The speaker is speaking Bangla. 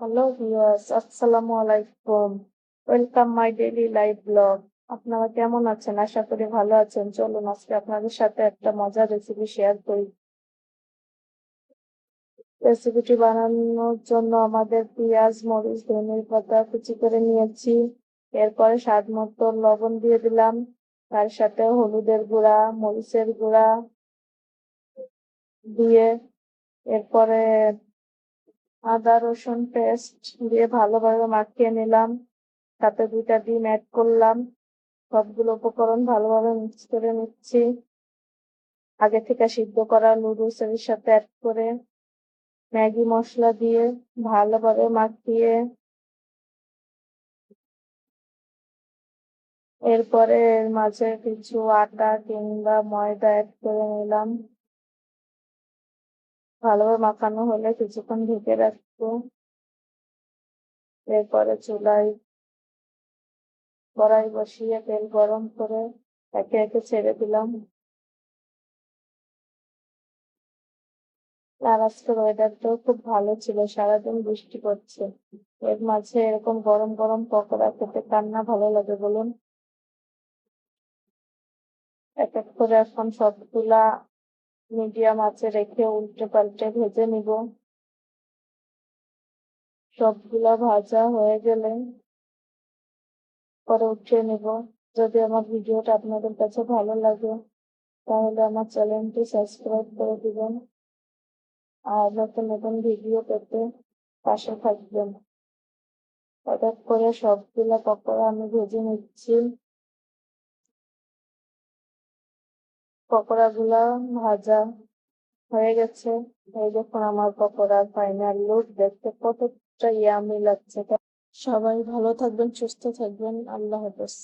হ্যালো ভিউয়ার্স আসসালামু আলাইকুম welcome my daily life vlog আপনারা কেমন আছেন? আশা করি ভালো আছেন। চলুন, আজকে আপনাদের সাথে একটা মজার রেসিপি শেয়ার করি। রেসিপিটি বানানোর জন্য আমাদের পেঁয়াজ, মরিচ ধনের পাতা কুচি করে নিয়েছি। এরপরে স্বাদ মতো লবণ দিয়ে দিলাম। তার সাথে হলুদের গুঁড়া, মরিচের গুঁড়া দিয়ে এরপরে আদা, রসুন পেস্ট দিয়ে ভালোভাবে মাখিয়ে নিলাম। তাতে দুইটা ডিম অ্যাড করলাম। সবগুলো উপকরণ ভালোভাবে মিক্স করে নিচ্ছি। আগে থেকে সিদ্ধ করা নুডলস এর সাথে অ্যাড করে ম্যাগি মশলা দিয়ে ভালোভাবে মাখিয়ে এরপরে এর মাঝে কিছু আটা কিংবা ময়দা অ্যাড করে নিলাম। ভালোভাবে মাখানো হলে কিছুক্ষণ ঢেকে রাখব। এরপরে চুলায় কড়াই বসিয়ে তেল গরম করে একে একে ছেড়ে দিলাম। আর আজকের ওয়েদারটাও খুব ভালো ছিল, সারাদিন বৃষ্টি পড়ছে। এর মাঝে এরকম গরম গরম পকোড়া খেতে কার না ভালো লাগে বলুন? এক এক করে এখন সবগুলা মিডিয়াম আঁচে রেখে উল্টে পাল্টে ভেজে নিব। সবগুলা ভাজা হয়ে গেলে পরে উঠিয়ে নিব। যদি আমার ভিডিওটা আপনাদের কাছে ভালো লাগে, তাহলে আমার চ্যানেলটি সাবস্ক্রাইব করে দিবেন। আর নতুন নতুন ভিডিও পেতে পাশে থাকবেন। হঠাৎ করে সবগুলা পকোড়া আমি ভেজে নিচ্ছি। পকোড়া গুলা ভাজা হয়ে গেছে। এই দেখুন আমার পকোড়ার ফাইনাল লুক দেখতে কতটা ইয়ামি লাগছে। সবাই ভালো থাকবেন, সুস্থ থাকবেন। আল্লাহ হাফেজ।